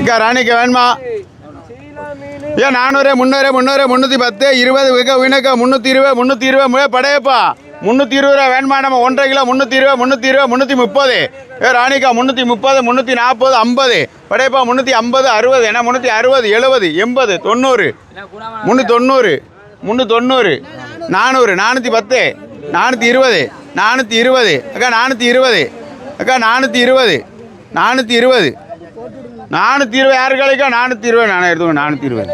இக்கா ராணிக்கு வேணுமா? ஏன் நானூறு முந்நூறு முந்நூறு முந்நூற்றி பத்து இருபது விக வினக்கா முந்நூற்றி இருபது முந்நூற்றி இருபது படையப்பா. முந்நூற்றி இருபது ரூபா வேணுமா? நம்ம ஒன்றரை கிலோ முந்நூற்றி இருபது முந்நூற்றி இருபது முந்நூற்றி முப்பது. ஏ ராணிக்கா முந்நூற்றி முப்பது முந்நூற்றி நாற்பது ஐம்பது. படையப்பா முந்நூற்றி ஐம்பது அறுபது. ஏன்னா முந்நூற்றி அறுபது எழுபது எண்பது தொண்ணூறு. முந்நூற்றி தொண்ணூறு முந்நூற்றி தொண்ணூறு நானூறு நானூற்றி பத்து நானூற்றி இருபது நானூற்றி இருபது. அக்கா நானூற்றி இருபது. அக்கா நானூற்றி இருபது நானூற்றி இருபது. நானூற்றி இருபது யாரு கிடைக்கா நானூற்றி இருபது நானே எடுத்துக்கோ நானூற்றி இருபது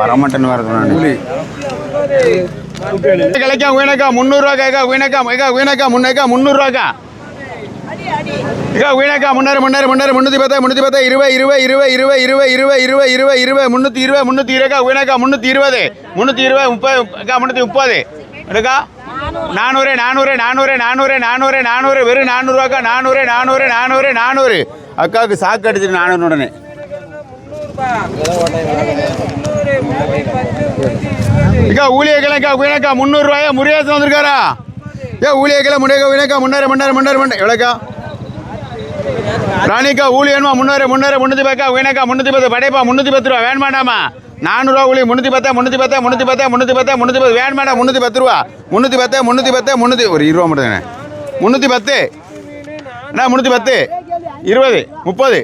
வரமாட்டேன்னு வரது நான் கிடைக்கா வீணக்கா முந்நூறுரூவா கேக்கா வீணக்கா ஏக்கா வீணக்கா முன்னேக்கா முந்நூறுரூவாக்கா ஏக்கா வீணக்கா முன்னேறு முன்னேறு முன்னேறு முந்நூற்றி பத்தா முந்நூற்றி பத்தா இருபது இருபது இருபது இருபது இருபது இருபது இருபது இருபது இருபது முந்நூற்றி இருபது முந்நூற்றி இருபதுக்கா வீணக்கா முந்நூற்றி இருபது முந்நூற்றி இருபது முப்பது அக்கா முந்நூற்றி முப்பது. எடுக்கா. நானூறு நானூறு நானூறு நானூறு நானூறு நானூறு வெறும் நானூறுவாக்கா நானூறு நானூறு நானூறு நானூறு. அக்காவுக்கு சாக்கு அடிச்சிட்டு நானூறு உடனே. இக்கா ஊழியர்களேக்கா வீணக்கா முந்நூறுரூவாயா முருகேசன் வந்திருக்காரா? ஏ ஊழியர்களை முன்னேக்கா வீணக்கா முன்னேற முன்னேற முன்னேற முன்னே எவ்வளோக்கா ராணிக்கா ஊழியன்மா முன்னூறு முன்னூறு முன்னூற்றி பத்தா வீணக்கா முன்னூற்றி பத்து. படைப்பா முன்னூற்றி பத்து ரூபா. வேணுமாண்டாமா நானூறுரூவா ஊழி முந்நூற்றி பத்தா முந்நூற்றி பத்தா முந்நூற்றி பத்தா முந்நூற்றி பத்தா முந்நூற்றி பத்து. வேணுமாடா முந்நூற்றி பத்து ரூபா? முந்நூற்றி பத்தா முந்நூற்றி பத்தா முந்நூற்றி ஒரு இருபது மட்டும் தானே? முந்நூற்றி பத்து. அண்ணா முந்நூற்றி பத்து? இருபது முப்பது.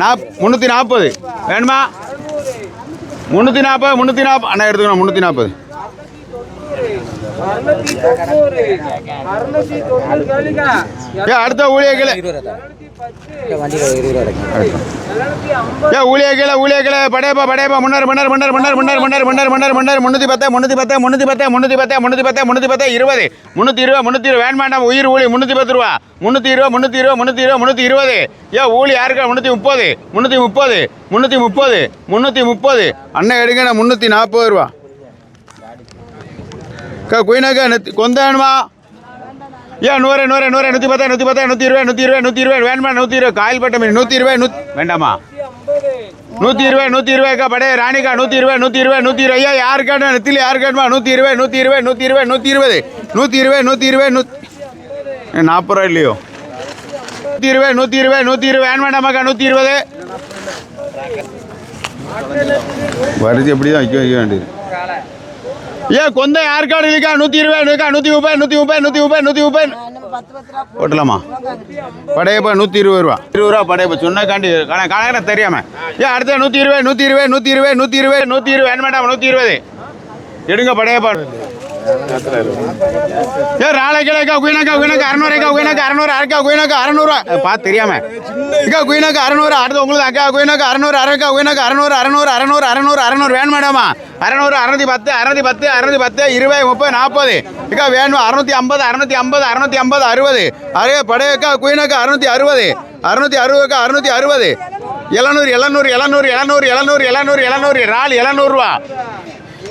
நாப் முந்நூற்றி நாற்பது வேணுமா? முந்நூற்றி நாற்பது முந்நூற்றி நாற்பது அண்ணா எடுத்துக்கணும் முந்நூற்றி நாற்பது அடுத்த ஊழியர்களை ஏ ஊழிய ஊழியர்களை படையப்பா படையப்பா முன்னர் முன்னர் முன்னர் முன்னர் முன்னர் முன்னர் முன்னர் முன்னர் முன்னர் முந்நூற்றி பத்தா முந்நூற்றி பத்து முன்னூற்றி பத்தா முன்னூற்றி பத்தா முந்நூற்றி பத்தா முந்நூற்றி பத்தா இருபது. முந்நூற்றி இருபது முந்நூற்றி இருபது. வேண்டாம் வேண்டாம் உயிர் ஊழி முந்நூற்றி பத்து ரூபா. முந்நூற்றி இருபது முந்நூற்றி இருபது முந்நூற்றி இருபது முந்நூற்றி இருபது. ஏ ஊழி யாருக்கா? முந்நூற்றி முப்பது. முந்நூற்றி முப்பது. முந்நூற்றி முப்பது. முந்நூற்றி முப்பது. அண்ணன் எடுங்க முந்நூற்றி நாற்பது ரூபா. அக்கா குயினாக்கா நெத்தி கொந்தானுமா. ஏன் நூறு நூறு நூறு நூற்றி பத்தா நூற்றி பத்தா நூற்றி இருபது நூற்றி இருபது நூற்றி இருபது வேணுமா நூற்றி இருபது காயில் பட்ட மீன் நூற்றி இருபது நூ வேண்டாமா நூற்றி இருபது நூற்றி இருபதுக்கா படே ராணிக்கா நூற்றி இருபது நூற்றி இருபது நூற்றி இருபது ஐயா யார் கேட்டா நெத்தியில் யார் கேட்டுமா நூற்றி இருபது நூற்றி இருபது நூற்றி இருபது நூற்றி இருபது நூற்றி இருபது நூற்றி இருபது நூற்றி நாற்பது ரூபா இல்லையோ நூற்றி இருபது நூற்றி இருபது நூற்றி இருபது வேன் வேண்டாமாக்கா நூற்றி இருபது வருது எப்படி தான் வைக்க வைக்க வேண்டியது ஏன் கொந்த யாருக்காடு இருக்கா? நூற்றி இருபது இருக்கா? நூற்றி முப்பது நூற்றி முப்பது நூற்றி முப்பது நூற்றி முப்பது ஓட்டலாமா படையப்பா நூற்றி இருபது ரூபா. இருபது ரூபா படையப்பா சொன்னக்காண்டி கணக்கு கணக்கு தெரியாம. ஏன் அடுத்த நூற்றி இருபது நூற்றி இருபது நூற்றி இருபது நூற்றி இருபது நூற்றி இருபது வேணும் மேடம் நூற்றி இருபது. எடுங்க படையப்பா ஏ ராளைக்கிழக்கா குயினாக்கா குயினாக்கா அறநூறுக்கா குயினாக்கா அறநூறு அரைக்கா குயினாக்கா அறநூறுவா பார்த்து தெரியாம. இக்கா குயினாக்கா அறநூறு? அடுத்து உங்களுக்கு அக்கா குயினாக்கா அறநூறு அரைக்கா குயினாக்கா அறநூறு அறநூறு அறநூறு அறநூறு அறநூறு வேணும் மேடமா. அறநூறு அறநூத்தி பத்து அறநூத்தி பத்து அறநூத்தி பத்து இருபது முப்பது நாற்பது. இக்கா வேணும் அறுநூத்தி ஐம்பது அறநூத்தி ஐம்பது அறுநூத்தி ஐம்பது அறுபது. அரே படையக்கா குயினாக்கா அறுநூத்தி அறுபது. அறுநூத்தி அறுபதுக்கா அறுநூத்தி அறுபது. எழுநூறு எழுநூறு எழுநூறு எழுநூறு எழுநூறு எழுநூறு எழுநூறு இறால் எழுநூறுவா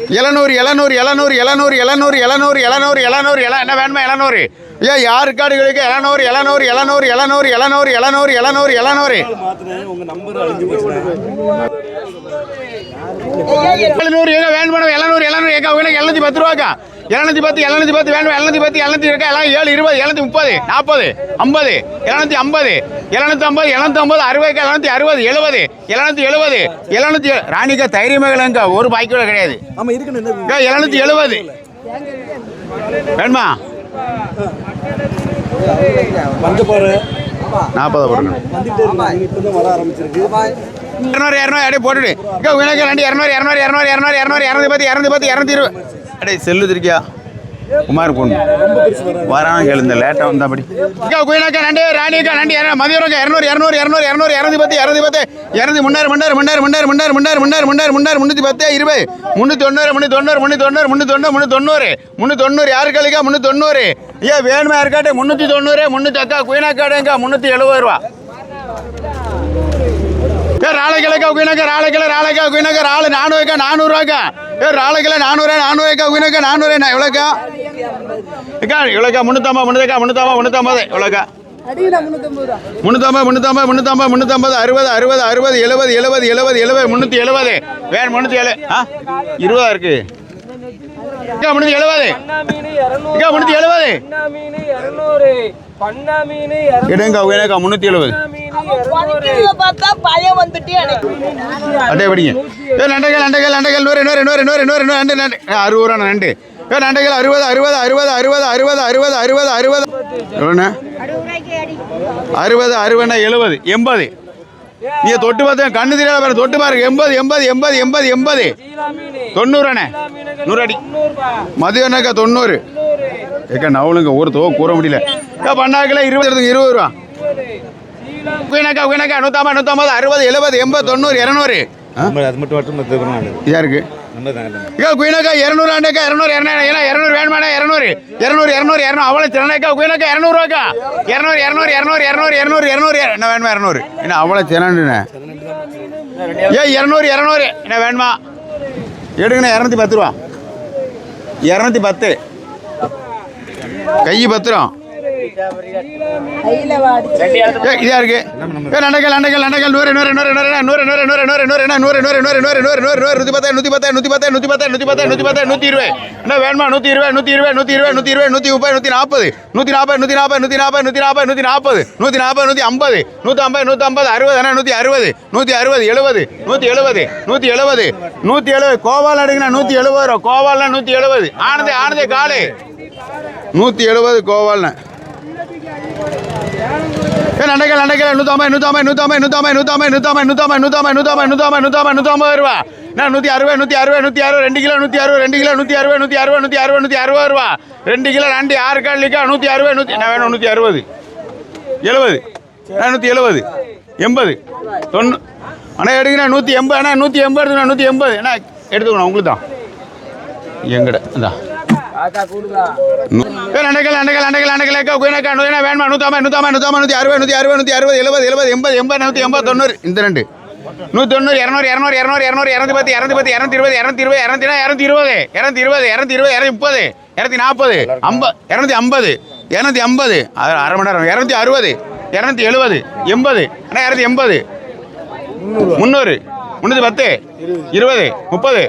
எழுநூறு எழுநூறு எழுநூறு எழுநூறு எழுநூறு எழுநூறு எழுநூறு எழுநூறு எல என்ன வேணுமா எழுநூறு ஏன் யார் காடுகளுக்கு எழுநூறு எழுநூறு எழுநூறு எழுநூறு எழுநூறு எழுநூறு எழுநூறு எழுநூறு எழுநூறு எங்க வேணும் மேடம் எழுநூறு எழுநூறு ஏக்கா எழுநூத்தி பத்து ரூபாக்கா எழுநூத்தி பத்து எழுநூத்தி பத்து வேணும்? எழுநூத்தி பத்து எழுநூத்தி இருக்கா? எல்லாம் ஏழு இருபது எழுநூத்தி முப்பது நாற்பது ஐம்பது எழுநூத்தி ஐம்பது எழுநூத்தி ஐம்பது எழுநூத்தி ஐம்பது அறுபது எழுநூத்தி அறுபது எழுபது எழுநூத்தி எழுபது எழுநூத்தி ராணிக்கா தைரியமேகலங்கா ஒரு பாக்கி கூட கிடையாது. எழுநூத்தி எழுபது. வேணுமா? நாற்பது போடுங்க. இரநூறு இரநூறு அப்படியே போட்டுடு. இக்கா உனக்கு ரெண்டு இரநூறு இரநூறு இரநூறு இரநூறு இரநூத்தி பத்து இரநூத்தி பத்து இரநூத்தி இருபது. அடே செல்லு திருக்கியா குமார் பொண்ணு வரான் கேளுந்த லேட்டாக வந்தா அப்படி குயினாக்கா நண்டு ராணிக்கா நண்டு மதியம் இரநூறு இரநூறு இரநூறு இரநூறு இரநூத்தி பத்து இரநூத்தி பத்து இரநூத்தி முன்னாறு முன்னாறு முன்னாறு முன்னாறு முன்னாறு முன்னாறு முன்னாறு முன்னாறு முன்னாறு முந்நூற்றி பத்து இருபது முந்நூற்றி தொண்ணூறு முந்நூற்றி தொண்ணூறு முந்நூற்றி தொண்ணூறு முந்நூற்றி தொண்ணூறு முந்நூற்றி தொண்ணூறு முந்நூற்றி தொண்ணூறு யாருக்கு அழிக்கா முந்நூற்றி தொண்ணூறு ஏன் வேணுமா இருக்காட்டு முந்நூற்றி தொண்ணூறு முந்நூற்றி அக்கா குயினாக்காடுங்கக்கா முந்நூற்றி எழுபது ரூபா. ஏ ராளைக்கிழக்கா குயினக்கா ராளைக்கிழ ராளைக்கா குயினாக்கா ராளு நானூறுக்கா நானூறுரூவாக்கா ஏ ராளைக்கிழ நானூறு நானூறுக்கா குயினக்கா நானூறு என்ன எவ்வளோக்கா அக்கா எவ்வளோக்கா முந்நூற்றம்பது முந்நூறுக்கா முந்நூற்றம்பது முந்நூற்றம்பது எவ்வளோக்கா முந்நூற்றம்பது முந்நூற்றம்பது முந்நூற்றம்பது முந்நூற்றம்பது அறுபது அறுபது அறுபது எழுபது எழுபது எழுபது எழுபது முந்நூற்றி எழுபது. வேணும் முந்நூற்றி எழு ஆ? இருபதா அக்கா முந்நூற்றி எழுபது. அக்கா முந்நூற்றி எழுபது. பண்ணா மீன் எடுங்க வேணாக்கா முந்நூற்றி எழுபது. படிக்கிறத பார்த்தா பயம் வந்துட்டே எனக்கு. அட்டே படிங்க ஏ நண்டைகள் நண்டைகள் நண்டைகள் நூறு நூறு நூறு நூறு நூறு நூறு நண்டு நண்டு. ஆ, அறுபது ரூபா நண்டு. ஏ நண்டைகள் அறுபது அறுபது அறுபது அறுபது அறுபது அறுபது அறுபது அறுபது. எவ்வளோண்ணே? அறுபது அறுபதுண்ணா எழுபது. எண்பது. நீங்க தொட்டு பார்த்தா கண்ணு தெரியாத பாரு தொட்டு பாருங்க. எண்பது எண்பது எண்பது எண்பது எண்பது. தொண்ணூறுண்ணே. நூறு அடி மதியம்னாக்கா தொண்ணூறு. ஏக்கா நவலுங்க. ஒரு தோ கூற முடியல. ஏ பண்ணாக்கில் இருபது இருபது ரூபா. குயினாக்கா குயினாக்கா நூற்றம்பது நூற்றம்பது அறுபது எழுபது எண்பது தொண்ணூறு இரநூறு அது மட்டும் மட்டும் மற்ற இதா இருக்கு குயினாக்கா இரநூறு ஆண்டாக்கா இரநூறு இரநூறு இரநூறு வேணுமாண்ணா இரநூறு இரநூறு இரநூறு இரநூறு அவ்வளோ திறனாக்கா குயினாக்கா இரநூறுவாக்கா இரநூறு இரநூறு இரநூறு இரநூறு இரநூறு இரநூறு என்ன வேணுமா இரநூறு என்ன அவ்வளோ திறனுண்ணே ஏ இரநூறு இரநூறு என்ன வேணுமா எடுங்கண்ணே இரநூத்தி பத்து ரூபா இரநூத்தி பத்து கை பத்து ரூபா இதா இருக்கு ஏ நண்டைகள் நண்டைகள் நூறு நூறு நூறு நூறு நூறு நூறு நூறு நூறு நூறு நூறு நூறு நூறு நூறு நூறு நூறு நூறு நூற்றி பத்து நூற்றி பத்து நூற்றி பத்து நூற்றி பத்து நூற்றி பத்து நூற்றி பத்து நூற்றி இருபது என்ன வேணுமா நூற்றி இருபது நூற்றி இருபது நூற்றி இருபது நூற்றி இருபது நூற்றி முப்பது நூற்றி நாற்பது நூற்றி நாற்பது நூற்றி நாற்பது நூற்றி நாற்பது நூற்றி நாற்பது நூற்றி நாற்பது நூற்றி நாற்பது நூற்றி ஐம்பது நூற்றி ஐம்பது நூற்றி ஐம்பது அறுபது என்ன நூற்றி அறுபது நூற்றி அறுபது எழுபது நூற்றி எழுபது நூற்றி எழுபது நூற்றி எழுபது கோவால் எடுங்கண்ணா நூற்றி எழுபது ரூபா கோவால்னா நூற்றி எழுபது ஆனந்தே ஆனந்தே காலு நூற்றி எழுபது கோவால்ண்ணே நண்டைகள் நண்டைகள் நூற்றம்பது நூற்றம்பது நூற்றம்பது நூற்றம்பது நூற்றம்பது நூற்றம்பது நூற்றம்பது நூற்றம்பது நூற்றம்பது நூற்றம்பது நூற்றம்பது நூற்றம்பது ரூபா நான் நூற்றி அறுபது நூற்றி அறுபது நூற்றி அறுபது ரெண்டு கிலோ நூற்றி அறுபது ரெண்டு கிலோ நூற்றி அறுபது நூற்றி அறுபது நூற்றி அறுபது நூற்றி அறுபது ரூபா ரெண்டு கிலோ ரெண்டு ஆறு காலிக்கா நூற்றி அறுபது நூற்றி நான் வேணும் நூற்றி அறுபது எழுபது நூற்றி எழுபது எண்பது தொண்ணூ அண்ணா எடுங்கண்ணா நூற்றி எண்பது அண்ணா நூற்றி எண்பது எடுத்துக்கண்ணா நூற்றி எண்பது அண்ணா எடுத்துக்கணும் உங்களுக்கு தான் எங்கட அதான் அண்டைகள் அண்டைகள் அண்டைகள் அண்டைகள் ஏக்கா குயினக்கா நூறு வேணுமா? நூற்றம்பது நூற்றம்பது நூற்றம்பது நூற்றி அறுபது நூற்றி அறுபது நூற்றி அறுபது எழுபது எழுபது எண்பது எண்பது நூற்றி எண்பது தொண்ணூறு இந்த ரெண்டு. நூற்றி தொண்ணூறு இரநூறு இரநூறு இரநூறு இரநூறு இரநூத்தி பத்து இரநூத்தி பத்து இரநூத்தி இருபது இரநூத்தி இருபது இரநூத்தி இரநூத்தி இருபது இரநூத்தி இருபது இரநூத்தி இருபது இரநூத்தி முப்பது இரநூத்தி நாற்பது ஐம்பது இரநூத்தி ஐம்பது இரநூத்தி ஐம்பது அது அரை மணி நேரம் இரநூத்தி அறுபது இரநூத்தி எழுபது எண்பது அண்ணா இரநூத்தி எண்பது முந்நூறு. முந்நூற்றி பத்து இருபது. முப்பது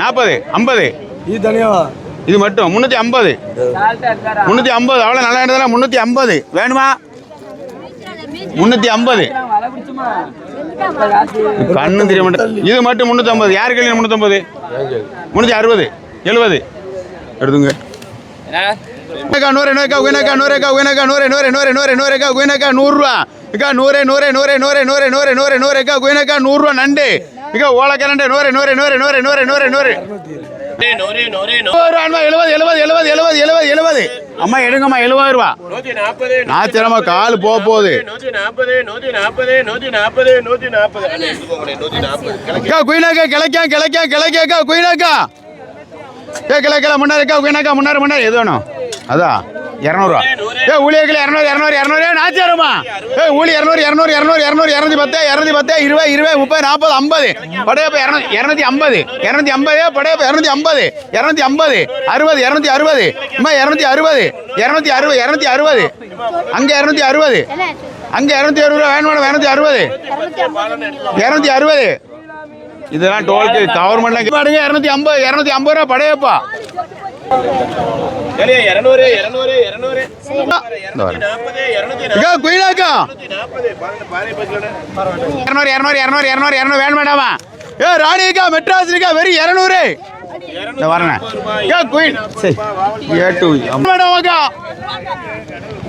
நாற்பது ஐம்பது. இது தனியாவா? இது மட்டும் முந்நூற்றி ஐம்பது முந்நூற்றி ஐம்பது அவ்வளோ நல்லா இருந்ததுல முந்நூற்றி ஐம்பது வேணுமா முந்நூற்றி ஐம்பது கண்ணு தெரிய மாட்டேன் இது மட்டும் முந்நூற்றி ஐம்பது யார் கேள்வி முந்நூற்றம்பது முந்நூற்றி அறுபது எழுபது எடுத்துங்க நூறு நூறுக்கா உயினக்கா நூறுக்கா உயினக்கா நூறு நூறு நூறு நூறு நூறுக்கா உயினக்கா நூறுரூவா இக்கா நூறு நூறு நூறு நூறு நூறு நூறு நூறு நூறுக்கா குயினக்கா நூறுரூவா நண்டு இக்கா ஓலக்கரண்டு நூறு நூறு நூறு நூறு நூறு நூறு நூறு எழுபது எழுபது எழுபது எழுபது எழுபது எழுபது. அம்மா எடுங்கம்மா எழுபது ரூபா. நாச்சிரமா கால் போக போகுது. குயினாக்கா கிளைக்கா கிளைக்கா கிளைக்கா குயினாக்கா ஏ கிளை கிளை முன்னாடி முன்னாடி முன்னாடி. எது வேணும்? அதான் இரநூறுவா. ஏ ஊழியர்கள் இரநூறு இரநூறு இரநூறு. ஏ நாச்சியாரம்மா. ஏ ஊழி இரநூறு இரநூறு இரநூறு இரநூறு இரநூத்தி பத்து இரநூத்தி பத்து இருபது இருபது முப்பது நாற்பது ஐம்பது. படையப்ப இரநூத்தி இரநூத்தி ஐம்பது இரநூத்தி ஐம்பது படையப்ப இரநூத்தி ஐம்பது இரநூத்தி ஐம்பது அறுபது இரநூத்தி அறுபது. அம்மா இரநூத்தி அறுபது இரநூத்தி அறுபது இரநூத்தி அறுபது. அங்கே இரநூத்தி அறுபது. அங்கே இரநூத்தி அறுபது ரூபா வேணும் வேணும் இரநூத்தி அறுபது. இரநூத்தி அறுபது. இதெல்லாம் டோலுக்கு கவர்மெண்ட்லாம் பாடுங்க இரநூத்தி ஐம்பது இரநூத்தி ஐம்பது ரூபா படையப்பா. குயிலாக்கா இரநூறு இரநூறு இரநூறு. இரநூறு இரநூறு வேணும் வேண்டாமா ஏ ராணிக்கா மெட்ராஸ் இருக்கா வெறும் இரநூறு. இந்த வரேன் ஏ குயின் சரி. ஏ டூ மேடம்க்கா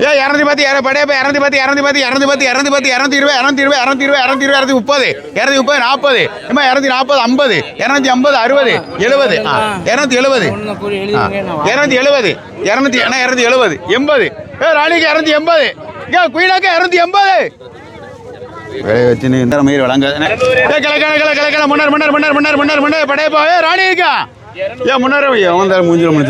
ஏ இரநூத்தி பத்து இர படையப்ப இரநூத்தி பத்து இரநூத்தி பத்து இரநூத்தி பத்து இரநூத்தி பத்து இரநூத்தி இருபது இரநூத்தி இருபது இரநூத்தி இருபது இரநூத்தி இருபது இரநூத்தி முப்பது இரநூத்தி முப்பது நாற்பது. இம்மா இரநூத்தி நாற்பது ஐம்பது இரநூத்தி ஐம்பது அறுபது எழுபது. இரநூத்தி எழுபது. இரநூத்தி எழுபது. இரநூத்தி அண்ணா இரநூத்தி எழுபது. எண்பது. ஏ ராணிக்கு இரநூத்தி எண்பது. ஏ குயினாக்கா இரநூத்தி எண்பது. வேலையை வச்சு நீ இந்த மயிர் வழங்க கிள கிளக்கண முன்னார் முன்னார் முன்னார் முன்னார் முன்னார் முன்னார் படையப்பா. ஏ ராணிக்கா. ஏன் முன்னாரே ஐயா. அவன் தான் முடிஞ்சிடும்